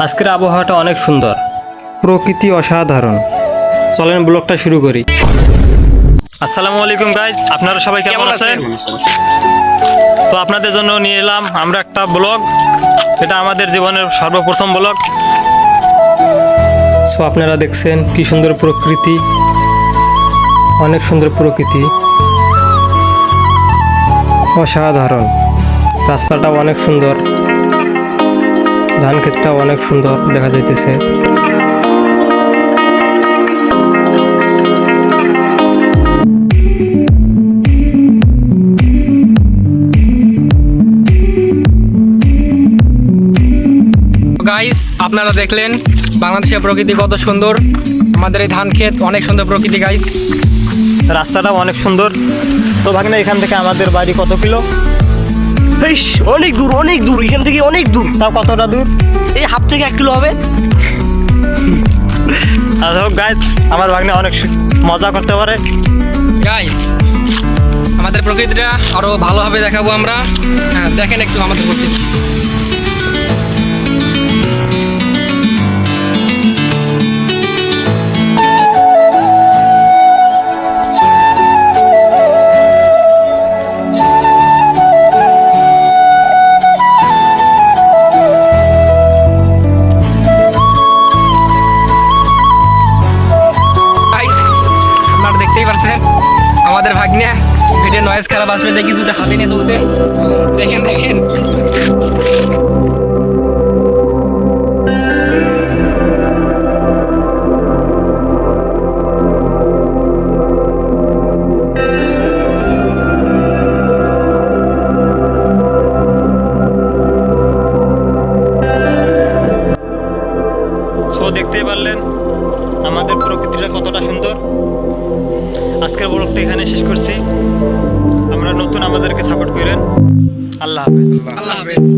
আজকের আবহাওয়াটা অনেক সুন্দর। প্রকৃতি অসাধারণ। চলেন ব্লগটা শুরু করি। আসসালামু আলাইকুম গাইজ আপনারা সবাই কেমন আছেন? তো আপনাদের জন্য নিয়ে এলাম আমরা একটা ব্লগ। এটা আমাদের জীবনের সর্বপ্রথম ব্লগ। সো আপনারা দেখছেন কি সুন্দর প্রকৃতি। অনেক সুন্দর প্রকৃতি। অসাধারণ। রাস্তাটাও অনেক সুন্দর। ধান ক্ষেতটা অনেক সুন্দর দেখা যাইতেছে। গাইস আপনারা দেখলেন বাংলাদেশের প্রকৃতি কত সুন্দর। আমাদের এই ধান ক্ষেত অনেক সুন্দর প্রকৃতি গাইস রাস্তাটাও অনেক সুন্দর। তো ভাগনা এখান থেকে আমাদের বাড়ি কত কিলো? বেশ অনেক দূর অনেক দূর এখান থেকে অনেক দূর। তাও কতটা দূর? এই হাফ থেকে এক কিলো হবে। আর হোক গাইস আমার ভাগ্নে অনেক মজা করতে পারে। গাইস আমাদের প্রকৃতিটা আরও ভালোভাবে দেখাবো আমরা। হ্যাঁ দেখেন একটু আমাদের প্রকৃতি। আপনারা আমাদের ভাগ্নে ভিডিও নয়েজ খারাপ আসবে দেখি দুটো হাতে নিয়ে চলছে। দেখেন দেখেন। দেখতেই পারলেন, আমাদের প্রকৃতিটা কতটা সুন্দর। এখানে শেষ করছি। আমরা নতুন আমাদেরকে সাপোর্ট করেন। আল্লাহ হাফেজ। আল্লাহ হাফেজ।